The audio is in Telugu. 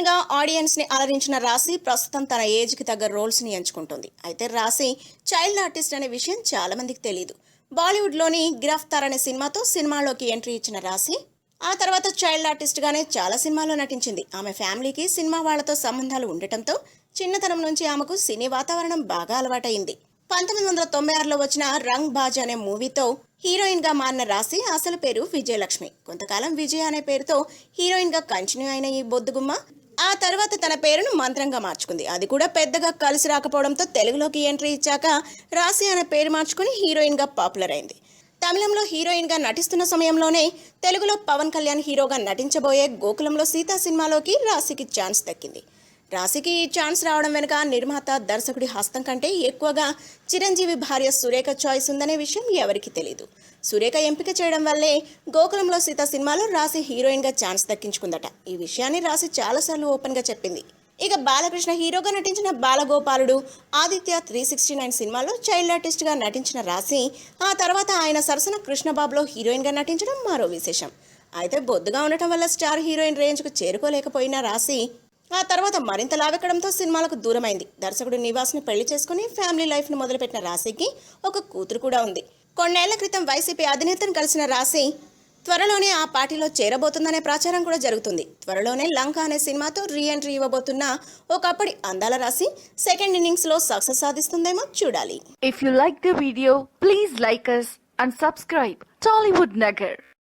హీరోయిన్గా ఆడియన్స్ని అలరించిన రాశి ప్రస్తుతం తన ఏజ్కి తగ్గ రోల్స్ని ఎంచుకుంటుంది. అయితే రాశి చైల్డ్ ఆర్టిస్ట్ అనే విషయం చాలా మందికి తెలియదు బాలీవుడ్లోని గిరఫ్తార్ అనే సినిమాతో సినిమాలోకి ఎంట్రీ ఇచ్చిన రాశి ఆ తర్వాత చైల్డ్ ఆర్టిస్ట్ గానే చాలా సినిమాల్లో నటించింది. ఆమె ఫ్యామిలీకి సినిమా వాళ్ళతో సంబంధాలు ఉండటంతో చిన్నతనం నుంచి ఆమెకు సినీ వాతావరణం బాగా అలవాటైంది పంతొమ్మిది వందల తొంభై ఆరులో వచ్చిన రంగ్ బాజ్ అనే మూవీతో హీరోయిన్గా మారిన రాశి అసలు పేరు విజయలక్ష్మి. కొంతకాలం విజయ అనే పేరుతో హీరోయిన్గా కంటిన్యూ అయిన ఈ బొద్దుగుమ్మ ఆ తర్వాత తన పేరును మంత్రంగా మార్చుకుంది. అది కూడా పెద్దగా కలిసి రాకపోవడంతో తెలుగులోకి ఎంట్రీ ఇచ్చాక రాశి అనే పేరు మార్చుకుని హీరోయిన్గా పాపులర్ అయింది. తమిళంలో హీరోయిన్గా నటిస్తున్న సమయంలోనే తెలుగులో పవన్ కళ్యాణ్ హీరోగా నటించబోయే గోకులంలో సీతా సినిమాలోకి రాశికి ఛాన్స్ దక్కింది. రాశికి ఈ ఛాన్స్ రావడం వెనుక నిర్మాత దర్శకుడి హస్తం కంటే ఎక్కువగా చిరంజీవి భార్య సురేఖ చాయిస్ ఉందనే విషయం ఎవరికీ తెలియదు సురేఖ ఎంపిక చేయడం వల్లే గోకులంలో సీత సినిమాలో రాశి హీరోయిన్గా ఛాన్స్ దక్కించుకుందట. ఈ విషయాన్ని రాశి చాలాసార్లు ఓపెన్గా చెప్పింది. ఇక బాలకృష్ణ హీరోగా నటించిన Balagopaludu Aditya three sixty nine సినిమాలో చైల్డ్ ఆర్టిస్ట్గా నటించిన రాశి ఆ తర్వాత ఆయన సరసన కృష్ణబాబులో హీరోయిన్గా నటించడం మరో విశేషం. అయితే బొద్దుగా ఉండటం వల్ల స్టార్ హీరోయిన్ రేంజ్కు చేరుకోలేకపోయిన రాశి ఆ తర్వాత మరింత లావెక్కడంతో సినిమాలకు దూరమైంది. దర్శకుడు నివాస్ని పెళ్ళి చేసుకుని ఫ్యామిలీ లైఫ్ను మొదలుపెట్టిన రాశికి ఒక కూతురు కూడా ఉంది. కొన్నేళ్ళ క్రితం వైసీపీ అధినేతను కలిసిన రాశి త్వరలోనే ఆ పార్టీలో చేరబోతుందనే ప్రచారం కూడా జరుగుతుంది. త్వరలోనే లంక అనే సినిమాతో రీ ఎంట్రీ ఇవ్వబోతున్న ఒకప్పటి అందాల రాశి సెకండ్ ఇన్నింగ్స్లో సక్సెస్ సాధిస్తుందేమో చూడాలి. If you like the video please like us and subscribe Tollywood Nagar